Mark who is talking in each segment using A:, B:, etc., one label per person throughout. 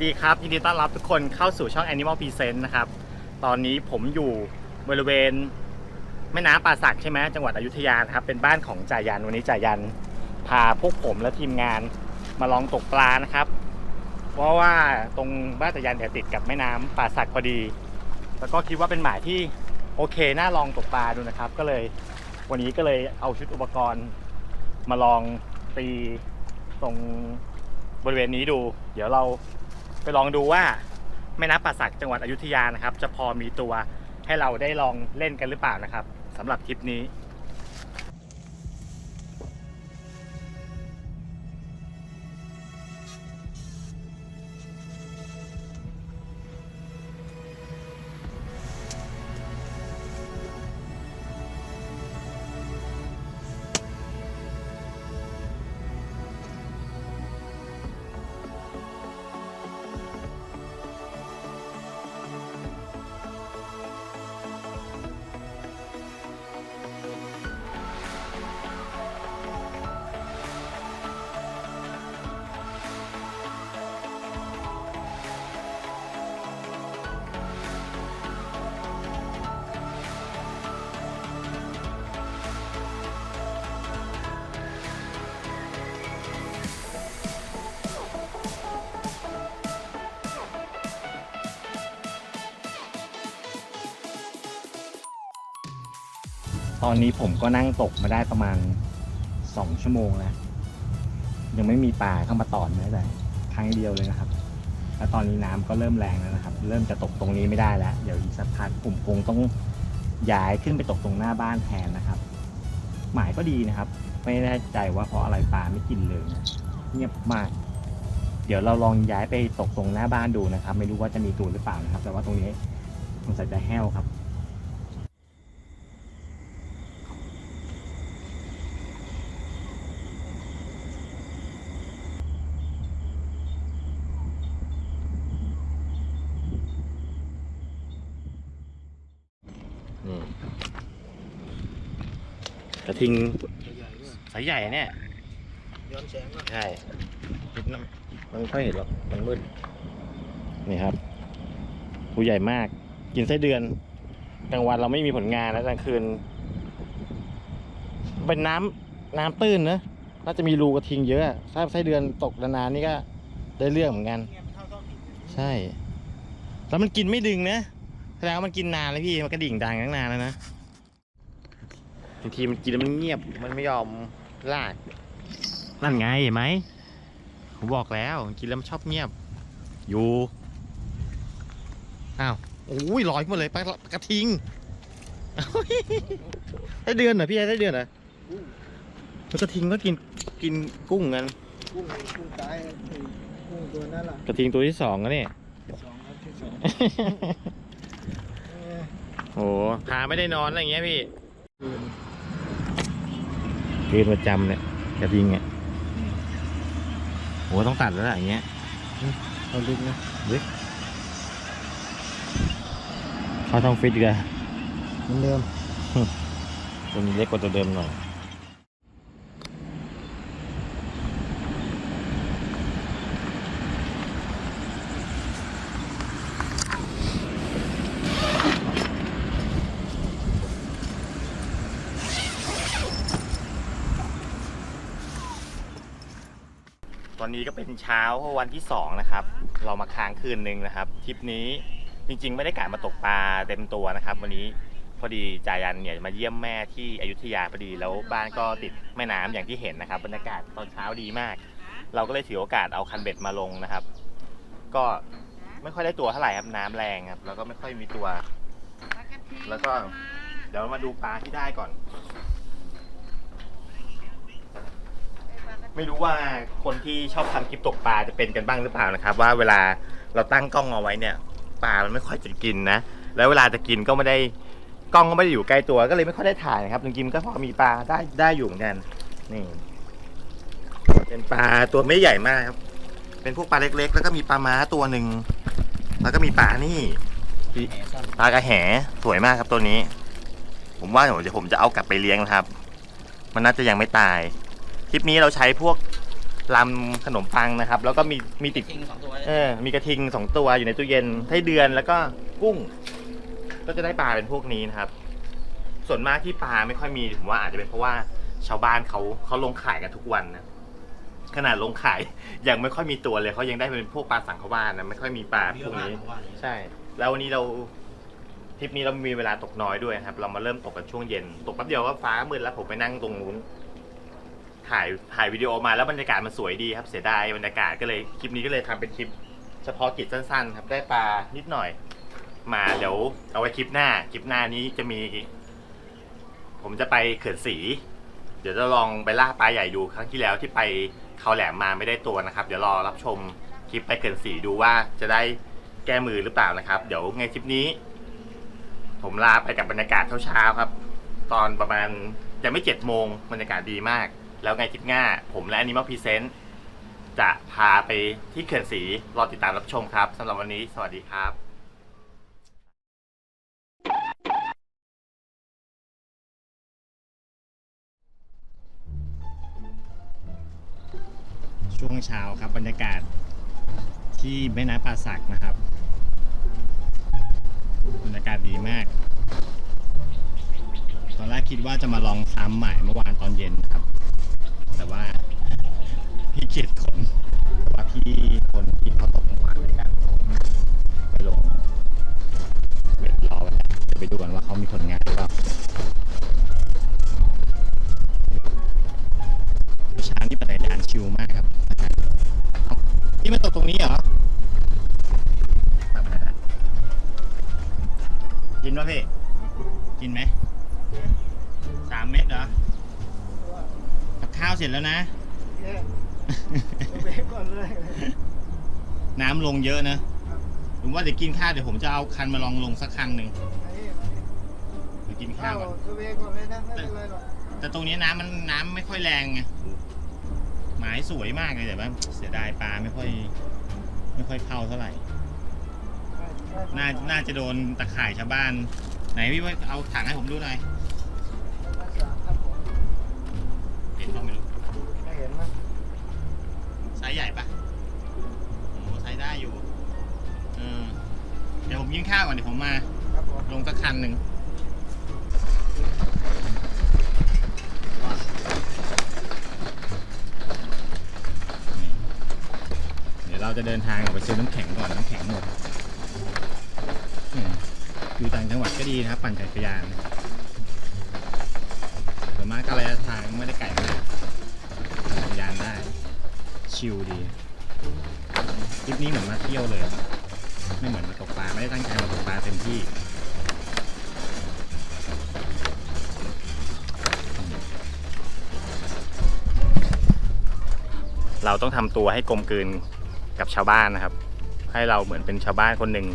A: ดีครับ ยินดีต้อนรับทุกคนเข้าสู่ช่อง Animal Present นะครับ ตอนนี้ผมอยู่บริเวณแม่น้ำป่าสักใช่ไหมจังหวัดอยุธยานะครับ เป็นบ้านของจ่ายัน วันนี้จ่ายัน พาพวกผมและทีมงานมาลองตกปลานะครับ เพราะว่าตรงบ้านจ่ายันเนี่ยติดกับแม่น้ำป่าสักพอดี แล้วก็คิดว่าเป็นหมายที่โอเคน่าลองตกปลาดูนะครับ ก็เลยวันนี้ก็เลยเอาชุดอุปกรณ์มาลองตีตรงบริเวณนี้ดู เดี๋ยวเรา ไปลองดูว่าแม่น้ำป่าสักจังหวัดอยุธยานะครับ จะพอมีตัวให้เราได้ลองเล่นกันหรือเปล่านะครับสำหรับทริปนี้ ตอนนี้ผมก็นั่งตกมาได้ประมาณสองชั่วโมงแล้ว ยังไม่มีปลาเข้ามาตอนแม้แต่ครั้งเดียวเลยนะครับ แล้วตอนนี้น้ำก็เริ่มแรงแล้วนะครับ เริ่มจะตกตรงนี้ไม่ได้แล้ว เดี๋ยวอีกสักพักผมคงต้องย้ายขึ้นไปตกตรงหน้าบ้านแทนนะครับ หมายก็ดีนะครับ ไม่แน่ใจว่าเพราะอะไรปลาไม่กินเลยนะเงียบมาก เดี๋ยวเราลองย้ายไปตกตรงหน้าบ้านดูนะครับ ไม่รู้ว่าจะมีตัวหรือเปล่านะครับ แต่ว่าตรงนี้สงสัยจะแห้วครับ กระทิงสายใหญ่เนี่ย
B: ย้อนแสงก็
A: ใช่นิดน้ำมันไม่ค่อยเห็นหรอกมันมืดนี่ครับตัวใหญ่มาก กินไส้เดือนกลางวันเราไม่มีผลงานแล้วกลางคืน เป็นน้ำน้ำตื้นนะน่าจะมีรูกระทิงเยอะถ้าไส้เดือนตกนานๆนี่ก็ได้เรื่องเหมือนกัน
B: เงียบเท่าท้องถิ่น
A: ใช่ แล้วมันกินไม่ดึงนะแสดงว่ามันกินนานเลยพี่มันกระดิ่งดังตั้งนานแล้วนะ บางทีมันกินแล้วมันเงียบมันไม่ยอมลาก นั่นไงเห็นไหมผมบอกแล้วมันกินแล้วมันชอบเงียบ อยู่อ้าวโอ้ยลอยขึ้นมาเลยปลากระทิงได้เดือนเหรอพี่ได้เดือนเหรอแล้วกระทิงก็กินกินกุ้งกัน
B: กุ้งกุ้งตายไอ้กุ้งตัวนั้นล่ะ
A: กระทิงตัวที่สองแล้วเนี่ย
B: ที่สองครับที่สองเออ
A: โอ้พาไม่ได้นอนอะไรอย่างเงี้ยพี่
B: คืน
A: คืนประจำเนี่ยกระทิงอะโอ้ต้องตัดแล้วล่ะอย่างเงี้ย
B: เอาลึกนะ
A: ลึกเข้าท้องฟิตอีกแล้ว
B: เหมือนเดิม
A: ตัวนี้เล็กกว่าตัวเดิมหน่อย เช้าวันที่สองนะครับ เรามาค้างคืนหนึ่งนะครับทริปนี้จริงๆ ไม่ได้กะมาตกปลาเต็มตัวนะครับ วันนี้พอดีจายันเนี่ยมาเยี่ยมแม่ที่อยุธยาพอดีแล้วบ้านก็ติดแม่น้ำอย่างที่เห็นนะครับบรรยากาศตอนเช้าดีมาก เราก็เลยถือโอกาสเอาคันเบ็ดมาลงนะครับ ก็ไม่ค่อยได้ตัวเท่าไหร่ครับน้ำแรงครับแล้วก็ไม่ค่อยมีตัว แล้วก็เดี๋ยวมาดูปลาที่ได้ก่อน ไม่รู้ว่าคนที่ชอบทำคลิปตกปลาจะเป็นกันบ้างหรือเปล่านะครับ ว่าเวลาเราตั้งกล้องเอาไว้เนี่ยปลามันไม่ค่อยจะกินนะ แล้วเวลาจะกินก็ไม่ได้กล้องก็ไม่ได้อยู่ใกล้ตัวก็เลยไม่ค่อยได้ถ่ายนะครับจริงๆก็พอมีปลาได้ได้อยู่เหมือนกันนี่เป็นปลาตัวไม่ใหญ่มากครับ เป็นพวกปลาเล็ก ๆ แล้วก็มีปลาม้าตัวหนึ่งแล้วก็มีปลา
B: นี่
A: ปลากระแหสวยมากครับตัวนี้ ผมว่าเดี๋ยวผมจะเอากลับไปเลี้ยงนะครับ มันน่าจะยังไม่ตาย ทริปนี้เราใช้พวกลำขนมปังนะครับ แล้วก็มีมีติด
B: ทิ้งสองตัว
A: เออมีกระทิงสองตัวอยู่ในตู้เย็นไส้เดือนแล้วก็กุ้ง ก็จะได้ปลาเป็นพวกนี้นะครับ ส่วนมากที่ปลาไม่ค่อยมีผมว่าอาจจะเป็นเพราะว่าชาวบ้านเขาเขาลงขายกันทุกวันนะขนาดลงขายยังไม่ค่อยมีตัวเลยเขายังได้เป็นพวกปลาสังขวานนะไม่ค่อยมีปลาพวกนี้ ใช่ แล้ววันนี้เราทริปนี้เรามีเวลาตกน้อยด้วยนะครับ เรามาเริ่มตกกันช่วงเย็น ตกแป๊บเดียวก็ฟ้ามืดแล้วผมไปนั่งตรงนู้น ถ่ายถ่ายวิดีโอมาแล้วบรรยากาศมันสวยดีครับเสียดายบรรยากาศก็เลยคลิปนี้ก็เลยทำเป็นคลิป เฉพาะกิจสั้นๆ ครับได้ปลานิดหน่อย มาเดี๋ยวเอาไว้คลิปหน้าคลิปหน้านี้จะมี ผมจะไปเขื่อนสี เดี๋ยวจะลองไปล่าปลาใหญ่ดูครั้งที่แล้วที่ไปเขาแหลมมาไม่ได้ตัวนะครับ เดี๋ยวรอรับชมคลิปไปเขื่อนสีดูว่าจะได้แก้มือหรือเปล่านะครับ เดี๋ยวไงคลิปนี้ ผมลาไปกับบรรยากาศเช้าๆครับ ตอนประมาณยังไม่เจ็ดโมงบรรยากาศดีมาก แล้วไงคลิปหน้า ผมและ Animal Present จะพาไปที่เขื่อนสีรอติดตามรับชมครับสำหรับวันนี้สวัสดีครับช่วงเช้าครับบรรยากาศที่แม่น้ำป่าสักนะครับ บรรยากาศดีมาก ตอนแรกคิดว่าจะมาลองซ้ำใหม่เมื่อวานตอนเย็นครับ แต่ว่า พี่เกียรติขนเพราะว่าพี่คนที่เขาตกเมื่อวานด้วยกันไปลงเบ็ดรอไว้แล้วจะไปดูกันว่าเขามีผลงานหรือเปล่า ข้าวเสร็จแล้วนะ
C: เบรกก่อนเลย
A: น้ำลงเยอะนะผมว่าเดี๋ยวกินข้าวเดี๋ยวผมจะเอาคันมาลองลงสักคันหนึ่งเดี๋ยวกินข้า
C: ข้าวว
A: ก่อน
C: ตัวเบรกก่อนเลยนะไม่เป็นไรหรอก
A: แต่ตรงนี้น้ำมันน้ำไม่ค่อยแรงไงหมายสวยมากเลยแต่ว่าเสียดายปลาไม่ค่อย ไม่ค่อยเข้าเท่าไหร่ น่าน่าจะโดนตะข่ายชาวบ้าน ไหนพี่ว่าเอาถังให้ผมดูหน่อย กินข้าวก่อนเดี๋ยวผมมา
C: ครับผม
A: ลงสักคันหนึ่งเดี๋ยวเราจะเดินทางออกไปซื้อน้ำแข็งก่อนน้ำแข็งหมดอยู่ต่างจังหวัดก็ดีนะครับ ปั่นจักรยานส่วนมากก็ระยะทางไม่ได้ไกลมากปั่นจักรยานได้ ชิลดีทริปนี้เหมือนมาเที่ยวเลย ไม่เหมือนมาตกปลาไม่ได้ตั้งใจมาตกปลาเต็มที่เราต้องทำตัวให้กลมกลืนกับชาวบ้านนะครับ ให้เราเหมือนเป็นชาวบ้านคนหนึ่ง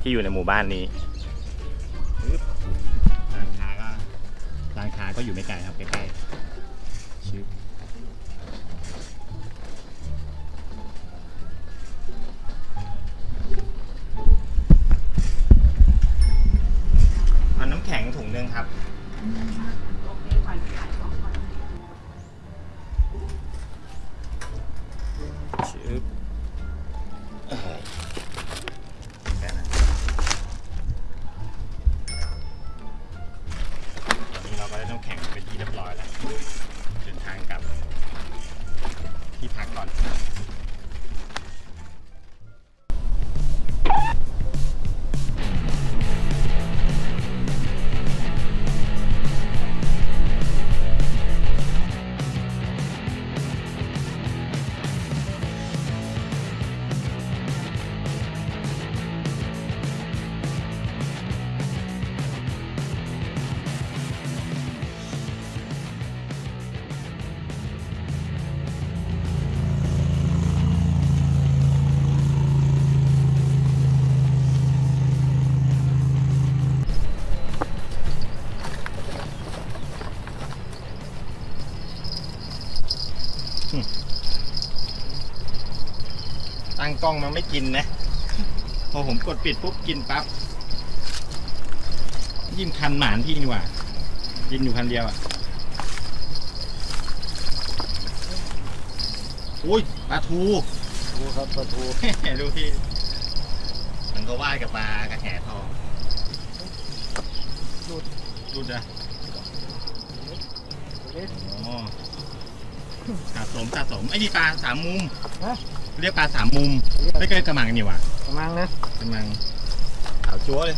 A: ที่อยู่ในหมู่บ้านนี้ Mm-hmm. ตั้งกล้องมันไม่กินนะ พอผมกดปิดปุ๊บกินปั๊บ ยิ่งคันหมานพี่นี่หว่า กินอยู่คันเดียวอะ อุ้ยปลาทู
C: ดูครับปลาทู
A: ดูพี่ มันก็ว่ายกับปลากระแหทอง
C: ดูด
A: ดูดอะ
C: เล็ก
A: อ๋อ สะสมสะสมไอ้นี่ปลาสามมุม
C: ฮะ
A: เรียกปลาสามมุม ไม่เคยกระมังนี่หว่ะ
C: กำลังนะ
A: กระมังขาวจั๊วเลย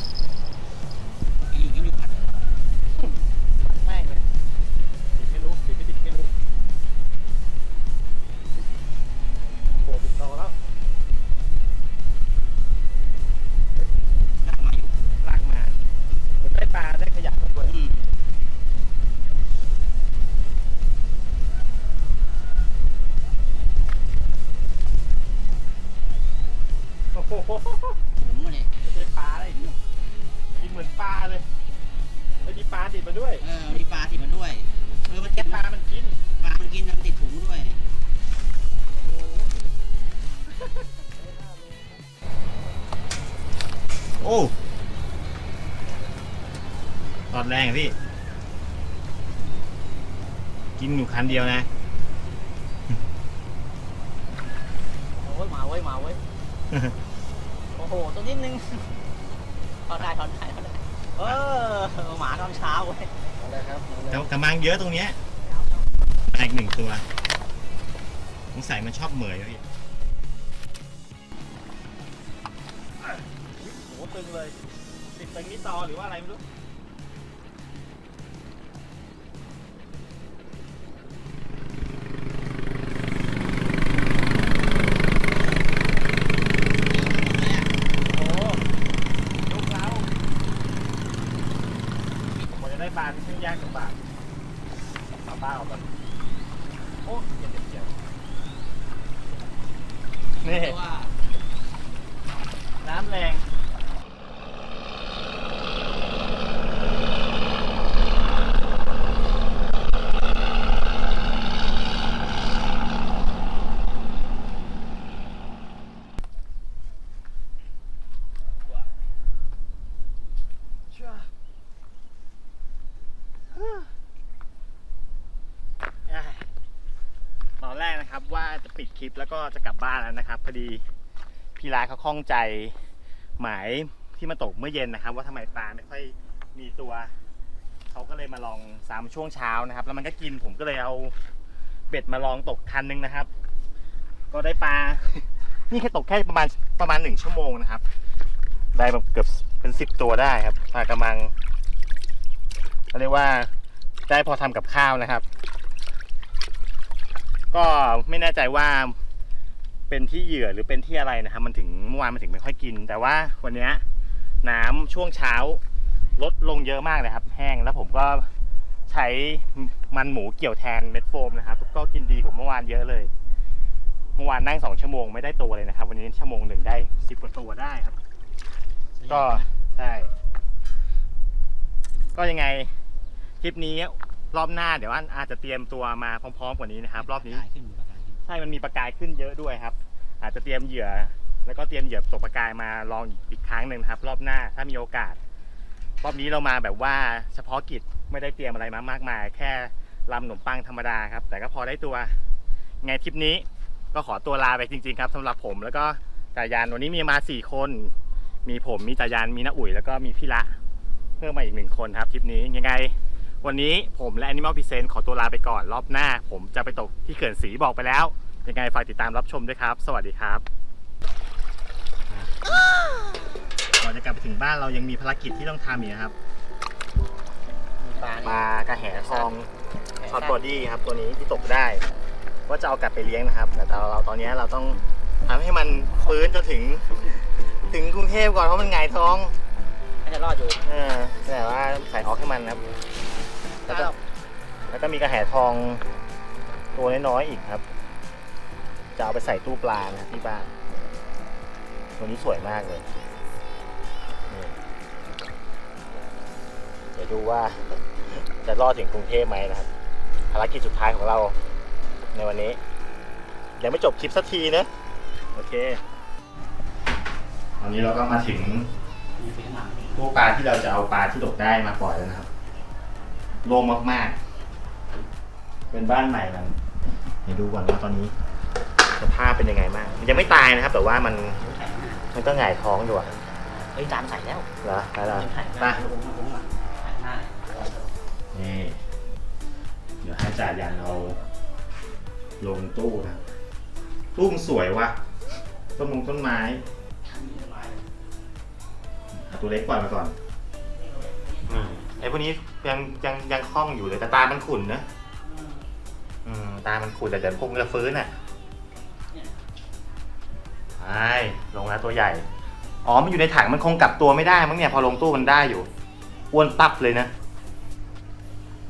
C: โอ้
A: โห
B: หมูเนี่ย
A: เป็นปลาอะไรนี่กินเหมือนปลาเลยแล้วมีปลาติดมาด้วย
B: เออมีปลาติดมาด้วยเออมันกิน
A: ป
B: ป
A: ลา
B: ลา
A: มันกิน
B: ปลามันกินแล้วมันติดถุงด้วยเนี่ย
A: โอ้ตอนแรงอะพี่ กินอยู่คันเดียวนะ
B: โอ้ยมาเว้ยมาเว้ย โอ้โหตัวนิดนึงทอนได้ทอนได้ทอนได้เออหมาตอนเช้าเว้ย
C: อะไรครับอะไร
A: แต่กระมังเยอะตรงเนี้ยมาอีกหนึ่งตัวสงสัยมันชอบเหมยอะพี่โอ้ตึงเลยติดตึงนี่ตอหรือว่าอะไรไม่รู้ ปลาแบบโอ้ยเจ็บเจ็บนี่
B: ว่า
A: น้ำแรง
C: ชั่ว
A: อะตอนแรกนะครับ ว่าจะปิดคลิปแล้วก็จะกลับบ้านแล้วนะครับพอดีพี่ร้านเขาข้องใจหมายที่มาตกเมื่อเย็นนะครับ ว่าทำไมปลาไม่ค่อยมีตัวเขาก็เลยมาลองซ้ำช่วงเช้านะครับ แล้วมันก็กินผมก็เลยเอาเบ็ดมาลองตกคันนึงนะครับ ก็ได้ปลา นี่แค่ตกแค่ประมาณประมาณหนึ่งชั่วโมงนะครับ ได้แบบเกือบเป็นสิบตัวได้ครับปลากระมังเขาเรียกว่าได้พอทำกับข้าวนะครับ ก็ไม่แน่ใจว่าเป็นที่เหยื่อหรือเป็นที่อะไรนะครับ มันถึงเมื่อวานมันถึงไม่ค่อยกิน แต่ว่าวันนี้น้ำช่วงเช้าลดลงเยอะมากเลยครับ แห้งแล้วผมก็ใช้มันหมูเกี่ยวแทนเม็ดโฟมนะครับ ก็กินดีกว่าเมื่อวานเยอะเลย เมื่อวานนั่งสองชั่วโมงไม่ได้ตัวเลยนะครับ วันนี้ชั่วโมงหนึ่งได้สิบกว่าตัวได้ครับ ก็ใช่ก็ยังไงทริปนี้ รอบหน้าเดี๋ยวอันอาจจะเตรียมตัวมาพร้อมๆกว่านี้นะครับรอบนี้
B: ปลาขึ้นปลากายขึ้น
A: ใช่มันมีประกายขึ้นเยอะด้วยครับ อาจจะเตรียมเหยื่อ แล้วก็เตรียมเหยื่อตกประกายมาลองอีกครั้งหนึ่งนะครับ รอบหน้าถ้ามีโอกาส รอบนี้เรามาแบบว่าเฉพาะกิจไม่ได้เตรียมอะไรมามากมาย แค่ลำขนมปังธรรมดาครับ แต่ก็พอได้ตัวไงทริปนี้ก็ขอตัวลาไปจริง ๆ ครับสำหรับผม แล้วก็จ่ายานวันนี้มีมาสี่คน มีผมมีจ่ายานมีน้าอุ๋ยแล้วก็มีพี่ละ เพิ่มมาอีกหนึ่งคนครับทริปนี้ยังไง วันนี้ผมและ Animal Present ขอตัวลาไปก่อนรอบหน้า ผมจะไปตกที่เขื่อนสีบอกไปแล้ว ยังไงฝากติดตามรับชมด้วยครับ สวัสดีครับก่อนจะกลับไปถึงบ้านเรายังมีภารกิจที่ต้องทำอีกนะครับ
B: มีปลา
A: ป
B: เนี่ย
A: ลากระแหทองช็อตบอดี้ครับ ตัวนี้ที่ตกได้ ว่าจะเอากลับไปเลี้ยงนะครับ แต่เราเราตอนนี้เราต้องทำให้มันฟื้นจนถึง ถึงกรุงเทพก่อนเพราะมันหงายท้อง
B: น่าจะรอดอยู่
A: เออแต่ว่าใส่ออกให้มันนะครับ แล้วก็แล้วก็มีกระแหทองตัวน้อยๆอีกครับ จะเอาไปใส่ตู้ปลานะที่บ้าน ตัวนี้สวยมากเลยนี่เดี๋ยวดูว่าจะรอดถึงกรุงเทพไหมนะครับ ภารกิจสุดท้ายของเราในวันนี้ ยังไม่จบคลิปสักทีนะ โอเค ตอนนี้เราก็มาถึง
B: มีเป็นหนัง
A: ตู้ปลาที่เราจะเอาปลาที่ตกได้มาปล่อยแล้วนะครับ โล่งมากๆ เป็นบ้านใหม่มันเดี๋ยวดูก่อนว่าตอนนี้ สภาพเป็นยังไงบ้างมันยังไม่ตายนะครับ แต่ว่ามัน
B: แข็งมาก
A: มันก็หงายท้องอยู่อะ
B: เฮ้ยจานใส่แล้ว
A: เหรอไปแล้ว
B: แข็ง
A: ไป
B: มากผมผมอะแข็งมาก
A: นี่เดี๋ยวให้จ่ายันเอาลงตู้นะตู้มันสวยว่ะต้นมงต้นไม้เอาตัวเล็กก่อนมาก่อน อืมไอ้พวกนี้ยังยังยังคล่องอยู่เลยแต่ตามันขุ่นนะอืมตามันขุ่นแต่เดี๋ยวคงจะฟื้นอะใช่ลงแล้วตัวใหญ่ อ๋อ มันอยู่ในถังมันคงกลับตัวไม่ได้มั้งเนี่ย พอลงตู้มันได้อยู่ อ้วนตับเลยนะ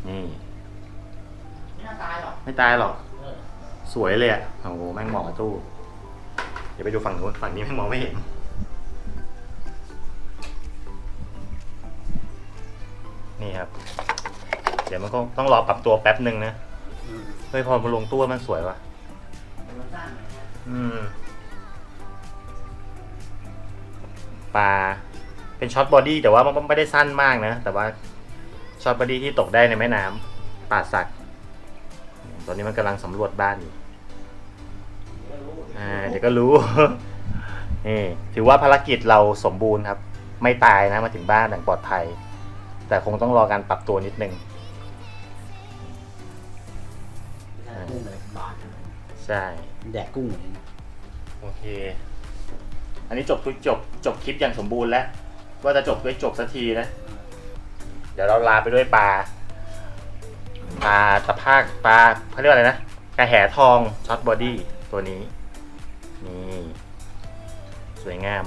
A: นี่
B: ไม่น่าตายหรอก
A: ไม่ตายหรอก
B: เออ
A: สวยเลยอะ โอ้โห แม่งเหมาะกับตู้ เดี๋ยวไปดูฝั่งนู้นฝั่งนี้แม่งมองไม่เห็น นี่ครับ เดี๋ยวมันคงต้องรอปรับตัวแป๊บหนึ่งนะ
B: อืม
A: เฮ้ยพอมาลงตู้มันสวยว่ะ
B: มันสั้นเลยนะ
A: อืมปลาเป็นช็อตบอดี้แต่ว่ามันไม่ได้สั้นมากนะ แต่ว่าช็อตบอดี้ที่ตกได้ในแม่น้ำป่าสัก ตอนนี้มันกำลังสำรวจบ้านอยู่อ่าเดี๋ยวก็รู้นี่ถือว่าภารกิจเราสมบูรณ์ครับ ไม่ตายนะมาถึงบ้านอย่างปลอดภัย แต่คงต้องรอการปรับตัวนิดนึง
B: กุ้งเลยบาน
A: ใช่
B: แดกกุ้งเลยนะ
A: โอเค อันนี้จบทุกจบจบคลิปอย่างสมบูรณ์แล้ว ว่าจะจบด้วยจบสักทีนะ เดี๋ยวเราลาไปด้วยปลา ปลาตะภาคปลาเขาเรียกว่าอะไรนะ กระแหทองช็อตบอดี้ตัวนี้ นี่ สวยงาม